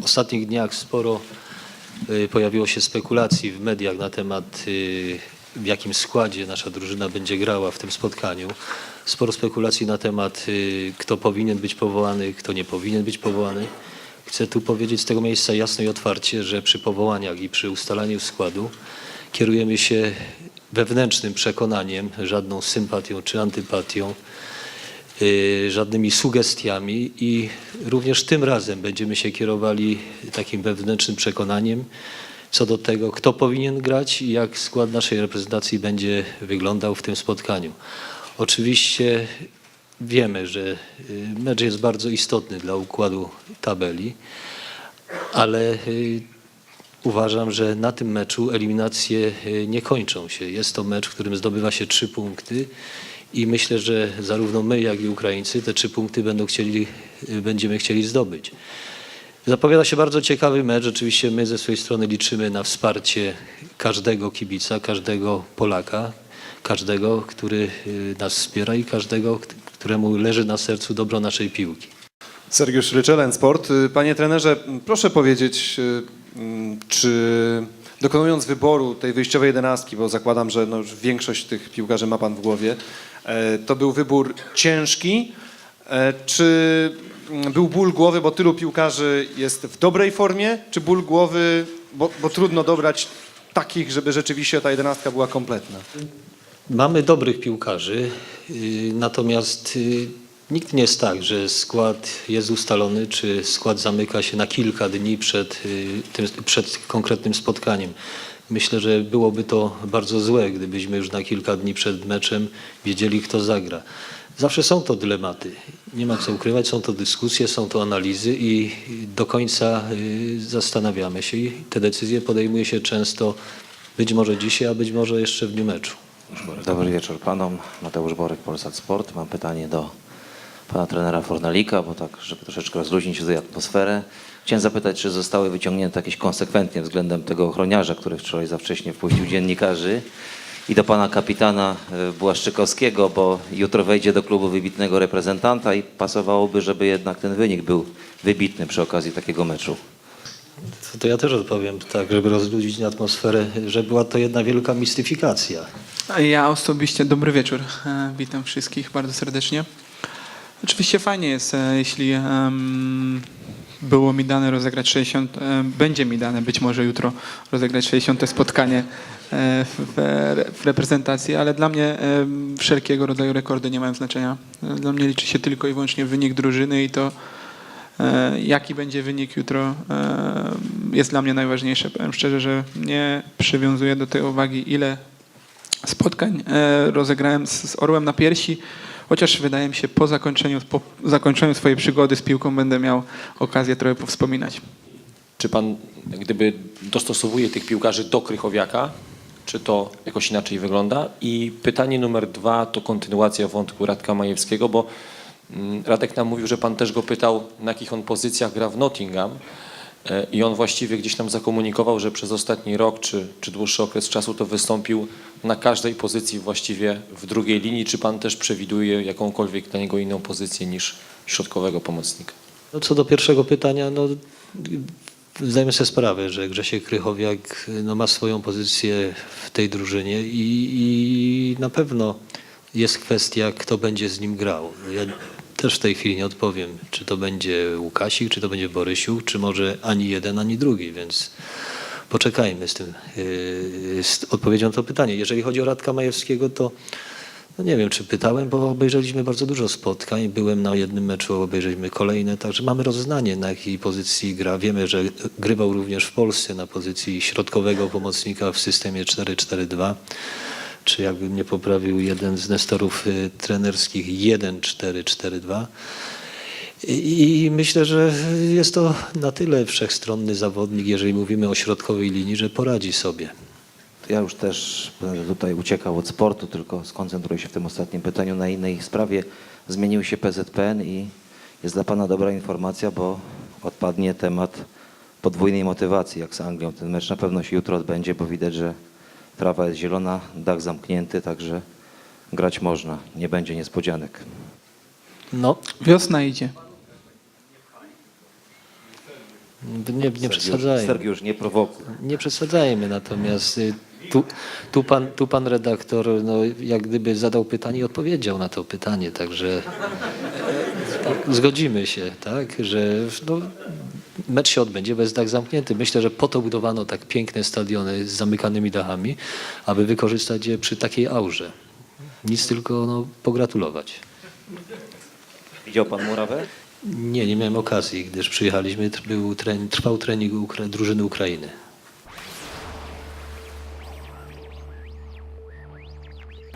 W ostatnich dniach sporo y, pojawiło się spekulacji w mediach na temat y, w jakim składzie nasza drużyna będzie grała w tym spotkaniu. Sporo spekulacji na temat y, kto powinien być powołany, kto nie powinien być powołany. Chcę tu powiedzieć z tego miejsca jasno i otwarcie, że przy powołaniach i przy ustalaniu składu kierujemy się wewnętrznym przekonaniem, żadną sympatią czy antypatią żadnymi sugestiami i również tym razem będziemy się kierowali takim wewnętrznym przekonaniem co do tego, kto powinien grać i jak skład naszej reprezentacji będzie wyglądał w tym spotkaniu. Oczywiście wiemy, że y, mecz jest bardzo istotny dla układu tabeli, ale y, Uważam, że na tym meczu eliminacje y, nie kończą się. Jest to mecz, w którym zdobywa się trzy punkty i myślę, że zarówno my, jak i Ukraińcy te trzy punkty będą chcieli, y, będziemy chcieli zdobyć. Zapowiada się bardzo ciekawy mecz. Oczywiście my ze swojej strony liczymy na wsparcie każdego kibica, każdego Polaka, każdego, który y, nas wspiera i każdego, któremu leży na sercu dobro naszej piłki. Sergiusz Ryczelen, Sport. Y, Panie trenerze, proszę powiedzieć, y, m, czy dokonując wyboru tej wyjściowej jedenastki, bo zakładam, że no już większość tych piłkarzy ma pan w głowie, to był wybór ciężki, e, czy m, był ból głowy, bo tylu piłkarzy jest w dobrej formie, czy ból głowy, bo, bo trudno dobrać takich, żeby rzeczywiście ta jedenastka była kompletna? Mamy dobrych piłkarzy, y, natomiast y, nikt nie jest tak, że skład jest ustalony, czy skład zamyka się na kilka dni przed, y, tym, przed konkretnym spotkaniem. Myślę, że byłoby to bardzo złe, gdybyśmy już na kilka dni przed meczem wiedzieli, kto zagra. Zawsze są to dylematy. Nie ma co ukrywać, są to dyskusje, są to analizy i do końca y, zastanawiamy się i te decyzje podejmuje się często być może dzisiaj, a być może jeszcze w dniu meczu. Dobry wieczór panom. Mateusz Borek, Polsat Sport. Mam pytanie do pana trenera Fornalika, bo tak, żeby troszeczkę rozluźnić tutaj atmosferę. Chciałem zapytać, czy zostały wyciągnięte jakieś konsekwencje względem tego ochroniarza, który wczoraj za wcześnie wpuścił dziennikarzy i do pana kapitana e, Błaszczykowskiego, bo jutro wejdzie do klubu wybitnego reprezentanta i pasowałoby, żeby jednak ten wynik był wybitny przy okazji takiego meczu. To, to ja też odpowiem tak, żeby rozluźnić atmosferę, że była to jedna wielka mistyfikacja. A Ja osobiście dobry wieczór. E, Witam wszystkich bardzo serdecznie. Oczywiście fajnie jest, e, jeśli em, było mi dane rozegrać 60, e, będzie mi dane być może jutro rozegrać 60 spotkanie e, w, w reprezentacji, ale dla mnie wszelkiego rodzaju rekordy nie mają znaczenia. Dla mnie liczy się tylko i wyłącznie wynik drużyny i to jaki będzie wynik jutro jest dla mnie najważniejsze. Powiem szczerze, że nie przywiązuję do tej uwagi ile spotkań rozegrałem z Orłem na piersi, chociaż wydaje mi się po zakończeniu, po zakończeniu swojej przygody z piłką będę miał okazję trochę powspominać. Czy pan gdyby dostosowuje tych piłkarzy do Krychowiaka? Czy to jakoś inaczej wygląda? I pytanie numer dwa to kontynuacja wątku Radka Majewskiego, bo mm, Radek nam mówił, że pan też go pytał, na jakich on pozycjach gra w Nottingham. E, I on właściwie gdzieś nam zakomunikował, że przez ostatni rok czy, czy dłuższy okres czasu to wystąpił na każdej pozycji właściwie w drugiej linii. Czy pan też przewiduje jakąkolwiek dla niego inną pozycję niż środkowego pomocnika? No, co do pierwszego pytania, no, zdajemy sobie sprawę, że Grzesiek Krychowiak no, ma swoją pozycję w tej drużynie i, i na pewno jest kwestia, kto będzie z nim grał. Ja też w tej chwili nie odpowiem, czy to będzie Łukasik, czy to będzie Borysiuk, czy może ani jeden, ani drugi, więc poczekajmy z tym, yy, z odpowiedzią na to pytanie. Jeżeli chodzi o Radka Majewskiego, to no nie wiem, czy pytałem, bo obejrzeliśmy bardzo dużo spotkań. Byłem na jednym meczu, obejrzeliśmy kolejne, także mamy rozeznanie, na jakiej pozycji gra. Wiemy, że grywał również w Polsce na pozycji środkowego pomocnika w systemie 4-4-2, czy jakbym nie poprawił jeden z nestorów y, trenerskich 1-4-4-2. I myślę, że jest to na tyle wszechstronny zawodnik, jeżeli mówimy o środkowej linii, że poradzi sobie. Ja już też będę tutaj uciekał od sportu, tylko skoncentruję się w tym ostatnim pytaniu na innej sprawie. Zmienił się PZPN i jest dla Pana dobra informacja, bo odpadnie temat podwójnej motywacji, jak z Anglią. Ten mecz na pewno się jutro odbędzie, bo widać, że trawa jest zielona, dach zamknięty, także grać można. Nie będzie niespodzianek. No, Wiosna idzie. Nie, nie przesadzajmy. Sergiusz, nie prowokuj. Nie przesadzajmy, natomiast y, tu, tu, pan, tu pan redaktor no, jak gdyby zadał pytanie i odpowiedział na to pytanie, także e, zgodzimy się, tak, że no, mecz się odbędzie bez dach zamknięty. Myślę, że po to budowano tak piękne stadiony z zamykanymi dachami, aby wykorzystać je przy takiej aurze. Nic tylko no, pogratulować. Widział pan murawę? Nie, nie miałem okazji, gdyż przyjechaliśmy, był tren, trwał trening Ukra- drużyny Ukrainy.